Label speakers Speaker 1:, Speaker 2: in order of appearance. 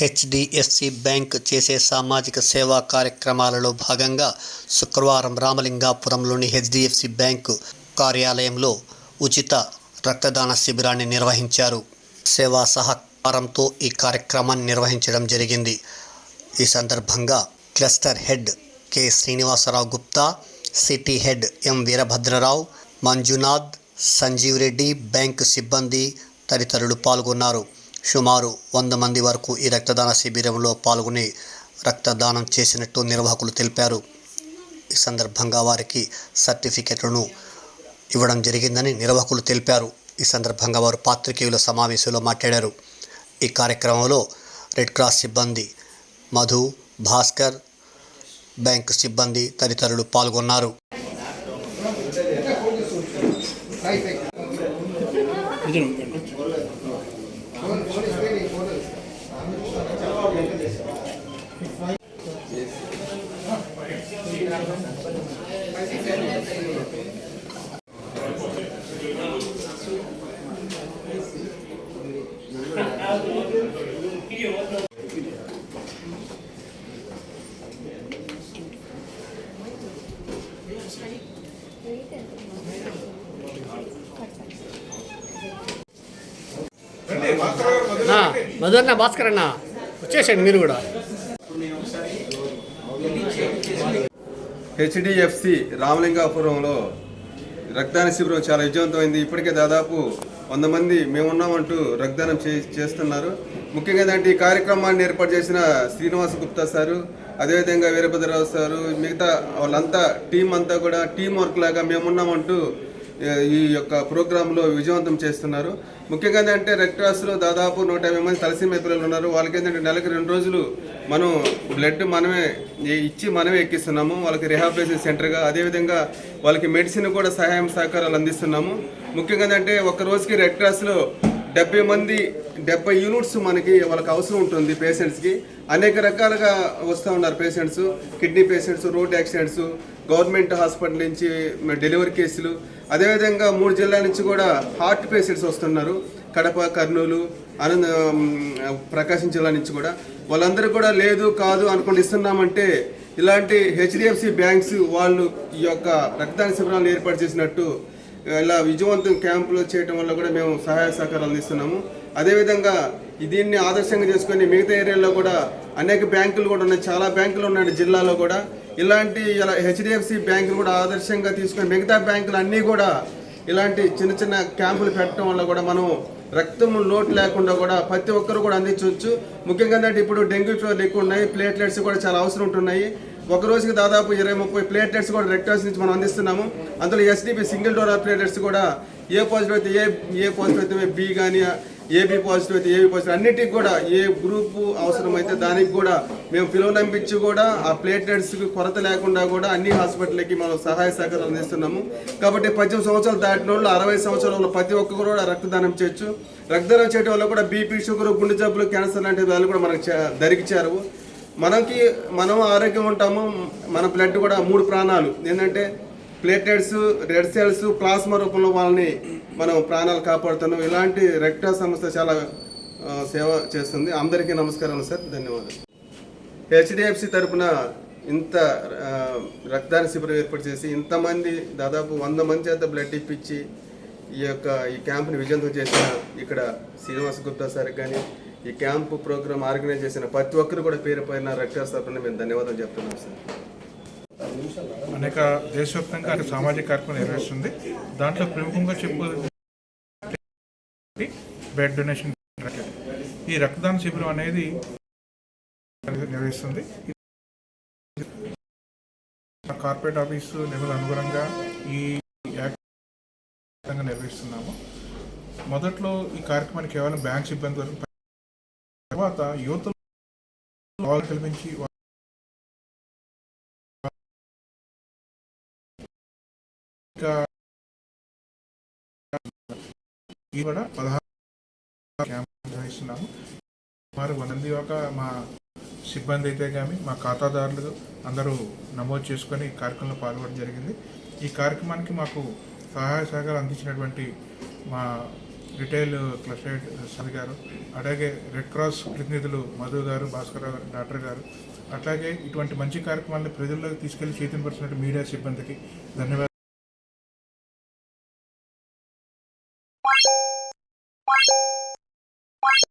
Speaker 1: HDFC bank చేసే సామాజిక సేవా కార్యక్రమాలలో భాగంగా శుక్రవారం రామలింగాపురంలోని హెచ్డిఎఫ్సి బ్యాంకు కార్యాలయంలో ఉచిత రక్తదాన శిబిరాన్ని నిర్వహించారు. సేవా సహకారంతో ఈ కార్యక్రమాన్ని నిర్వహించడం జరిగింది. ఈ సందర్భంగా cluster head K. Srinivasarao Gupta city head M. Veerabhadrarao Manjunath Sanjeev Reddy bank సిబ్బంది తదితరులు పాల్గొన్నారు. సుమారు వంద మంది వరకు ఈ రక్తదాన శిబిరంలో పాల్గొని రక్తదానం చేసినట్టు నిర్వాహకులు తెలిపారు. ఈ సందర్భంగా వారికి సర్టిఫికెట్లను ఇవ్వడం జరిగిందని నిర్వాహకులు తెలిపారు. ఈ సందర్భంగా వారు పాత్రికేయుల సమావేశంలో మాట్లాడారు. ఈ కార్యక్రమంలో రెడ్ క్రాస్ సిబ్బంది మధు భాస్కర్ బ్యాంకు సిబ్బంది తదితరులు పాల్గొన్నారు.
Speaker 2: మధురన్న భాస్కర్ అన్న వచ్చేసండి మీరు కూడా.
Speaker 3: హెచ్డిఎఫ్సి రామలింగాపురంలో రక్తదాన శిబిరం చాలా విజయవంతమైంది. ఇప్పటికే దాదాపు వంద మంది మేమున్నామంటూ రక్తదానం చే చేస్తున్నారు. ముఖ్యంగా ఏంటంటే ఈ కార్యక్రమాన్ని ఏర్పాటు చేసిన శ్రీనివాస గుప్తా సారు అదేవిధంగా వీరభద్రరావు సారు మిగతా వాళ్ళంతా టీం అంతా కూడా టీం వర్క్ లాగా మేమున్నామంటూ ఈ యొక్క ప్రోగ్రాంలో విజయవంతం చేస్తున్నారు. ముఖ్యంగా ఏంటంటే రెడ్ క్రాస్లో దాదాపు నూట యాభై మంది తలసీమ పిల్లలు ఉన్నారు. వాళ్ళకి ఏంటంటే నెలకు రెండు రోజులు మనం బ్లడ్ మనమే ఇచ్చి మనమే ఎక్కిస్తున్నాము. వాళ్ళకి రిహాబిలేషన్ సెంటర్గా అదేవిధంగా వాళ్ళకి మెడిసిన్ కూడా సహాయం సహకారాలు అందిస్తున్నాము. ముఖ్యంగా ఏంటంటే ఒక రోజుకి రెడ్ క్రాస్లో డెబ్బై మంది డెబ్బై యూనిట్స్ మనకి వాళ్ళకి అవసరం ఉంటుంది పేషెంట్స్కి. అనేక రకాలుగా వస్తూ ఉన్నారు patients. Kidney patients road accidents government hospital నుంచి డెలివరీ కేసులు. అదేవిధంగా మూడు జిల్లాల నుంచి కూడా హార్ట్ పేషెంట్స్ వస్తున్నారు. కడప కర్నూలు అనంత ప్రకాశం జిల్లా నుంచి కూడా. వాళ్ళందరూ కూడా లేదు కాదు అనుకుని ఇస్తున్నామంటే ఇలాంటి హెచ్డిఎఫ్సి బ్యాంక్స్ వాళ్ళు ఈ యొక్క రక్తదాన శిబిరాలను ఏర్పాటు చేసినట్టు ఇలా విజయవంతం క్యాంపులు చేయడం వల్ల కూడా మేము సహాయ సహకారాలు అందిస్తున్నాము. అదేవిధంగా దీన్ని ఆదర్శంగా చేసుకొని మిగతా ఏరియాలో కూడా అనేక బ్యాంకులు కూడా ఉన్నాయి. చాలా బ్యాంకులు ఉన్నాయి జిల్లాలో కూడా. ఇలాంటి ఇలా హెచ్డిఎఫ్సి బ్యాంకులు కూడా ఆదర్శంగా తీసుకొని మిగతా బ్యాంకులు అన్నీ కూడా ఇలాంటి చిన్న చిన్న క్యాంపులు పెట్టడం వల్ల కూడా మనం రక్తం లోటు లేకుండా కూడా ప్రతి ఒక్కరు కూడా అందించవచ్చు. ముఖ్యంగా అంటే ఇప్పుడు డెంగ్యూ ఫీవర్లు ఎక్కువ ఉన్నాయి. ప్లేట్లెట్స్ కూడా చాలా అవసరం ఉంటున్నాయి. ఒక రోజుకి దాదాపు ఇరవై ముప్పై ప్లేట్లెట్స్ కూడా రెడ్ నుంచి మనం అందిస్తున్నాము. అందులో ఎస్డిపి సింగిల్ డోనర్ ప్లేట్లెట్స్ కూడా ఏ పాజిటివ్ అయితే ఏ ఏ పాజిటివ్ అయితే బి కానీ ఏబి పాజిటివ్ అయితే ఏబి పాజిటివ్ అన్నిటికి కూడా ఏ గ్రూప్ అవసరమైతే దానికి కూడా మేము పిలువనంపించి కూడా ఆ ప్లేటెట్స్కి కొరత లేకుండా కూడా అన్ని హాస్పిటల్కి మనం సహాయ సహకారాలు అందిస్తున్నాము. కాబట్టి పద్దెనిమిది సంవత్సరాలు దాటిన వాళ్ళు అరవై సంవత్సరాల వాళ్ళు ప్రతి ఒక్కరు కూడా రక్తదానం చేయొచ్చు. రక్తదానం చేయడం వల్ల కూడా బీపీ షుగర్ గుండె జబ్బులు క్యాన్సర్ లాంటి వాళ్ళు కూడా మనకు చే- దరికి చేరవు. మనకి మనం ఆరోగ్యం ఉంటాము మన బ్లడ్ కూడా మూడు ప్రాణాలు. ఏంటంటే ప్లేటెట్స్ రెడ్ సెల్స్ ప్లాస్మా రూపంలో వాళ్ళని మనం ప్రాణాలు కాపాడుతున్నాం. ఇలాంటి రెక్టా సంస్థ చాలా సేవ చేస్తుంది. అందరికీ నమస్కారం సార్. ధన్యవాదాలు. హెచ్డిఎఫ్సి తరపున ఇంత రక్తదాన శిబిరం ఏర్పాటు చేసి ఇంతమంది దాదాపు వంద మంది చేత బ్లడ్ ఇప్పించి ఈ యొక్క ఈ క్యాంప్ని విజయంతో చేసిన ఇక్కడ శ్రీనివాస గుప్తా సార్ కానీ ఈ క్యాంపు ప్రోగ్రామ్ ఆర్గనైజ్ చేసిన ప్రతి ఒక్కరు కూడా పేరు పైన రక్త తరపున మేము ధన్యవాదాలు చెప్తున్నాం సార్.
Speaker 4: అనేక దేశవ్యాప్తంగా అనేక సామాజిక కార్యక్రమం నిర్వహిస్తుంది. దాంట్లో ప్రముఖంగా చెప్పు బ్లడ్ డొనేషన్ ఈ రక్తదాన శిబిరం అనేది నిర్వహిస్తుంది. కార్పొరేట్ ఆఫీసు నిధుల అనుగుణంగా ఈ యాక్ట్ నిర్వహిస్తున్నాము. మొదట్లో ఈ కార్యక్రమాన్ని కేవలం బ్యాంక్ సిబ్బంది వరకు తర్వాత యువతలో కల్పించి ఇంకా కూడా పదహారు క్యాంప్ నిర్వహిస్తున్నాము. సుమారు వంద ఒక మా సిబ్బంది అయితే కానీ మా ఖాతాదారులు అందరూ నమోదు చేసుకొని ఈ కార్యక్రమంలో పాల్గొనడం జరిగింది. ఈ కార్యక్రమానికి మాకు సహాయ సహకారం అందించినటువంటి మా రిటైల్ క్లస్టర్ హెడ్ సరి గారు అలాగే రెడ్ క్రాస్ ప్రతినిధులు మధు గారు భాస్కర్ డాక్టర్ గారు. అట్లాగే ఇటువంటి మంచి కార్యక్రమాలను ప్రజల్లోకి తీసుకెళ్ళి చైతన్యపరిచినట్టు మీడియా సిబ్బందికి ధన్యవాదాలు.